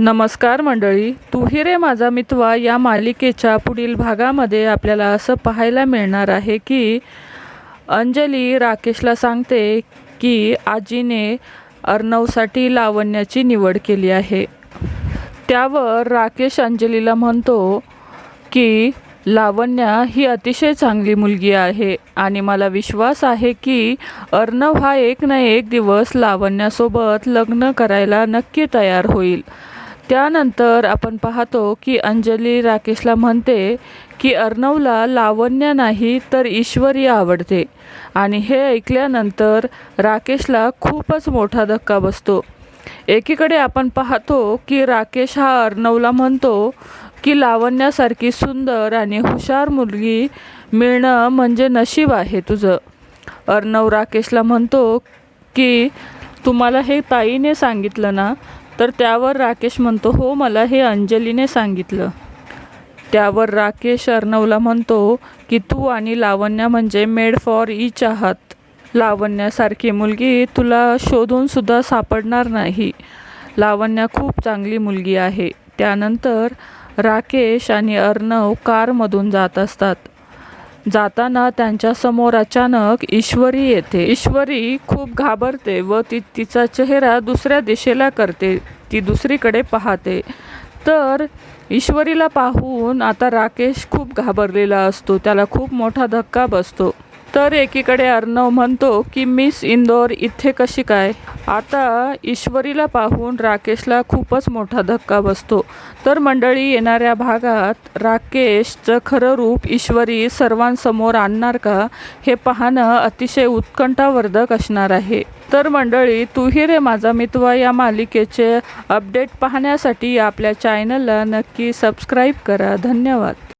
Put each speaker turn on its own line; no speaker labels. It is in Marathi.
नमस्कार मंडळी. तू रे माझा मितवा या मालिकेच्या पुढील भागामध्ये आपल्याला असं पाहायला मिळणार आहे की अंजली राकेशला सांगते की आजीने अर्णवसाठी लावण्याची निवड केली आहे. त्यावर राकेश अंजलीला म्हणतो की लावण्या ही अतिशय चांगली मुलगी आहे आणि मला विश्वास आहे की अर्णव हा एक ना एक दिवस लावण्यासोबत लग्न करायला नक्की तयार होईल. त्यानंतर आपण पाहतो की अंजली राकेशला म्हणते की अर्णवला लावण्य नाही तर ईश्वरी आवडते. आणि हे ऐकल्यानंतर राकेशला खूपच मोठा धक्का बसतो. एकीकडे आपण पाहतो की राकेश हा अर्णवला म्हणतो की लावण्यासारखी सुंदर आणि हुशार मुलगी मिळणं म्हणजे नशीब आहे तुझं. अर्णव राकेशला म्हणतो की तुम्हाला हे ताईने सांगितलं ना तर त्यावर राकेश म्हणतो हो मला हे अंजलीने सांगितलं. त्यावर राकेश अर्णवला म्हणतो की तू आणि लावण्या म्हणजे मेड फॉर इच आहात. लावण्यासारखी मुलगी तुला शोधूनसुद्धा सापडणार नाही. लावण्या खूप चांगली मुलगी आहे. त्यानंतर राकेश आणि अर्णव कारमधून जात असतात. जाताना त्यांच्यासमोर अचानक ईश्वरी येते. ईश्वरी खूप घाबरते व ती तिचा चेहरा दुसऱ्या दिशेला करते. ती दुसरीकडे पाहते. तर ईश्वरीला पाहून आता राकेश खूप घाबरलेला असतो. त्याला खूप मोठा धक्का बसतो. तर एकीकडे अर्णव म्हणतो की मिस इंदोर इथे कशी काय? आता ईश्वरीला पाहून राकेशला खूपच मोठा धक्का बसतो. तर मंडळी येणाऱ्या भागात राकेशचं खरं रूप ईश्वरी सर्वांसमोर आणणार का हे पाहणं अतिशय उत्कंठावर्धक असणार आहे. तर मंडळी तूही रे माझा मितवा या मालिकेचे अपडेट पाहण्यासाठी आपल्या चॅनलला नक्की सबस्क्राईब करा. धन्यवाद.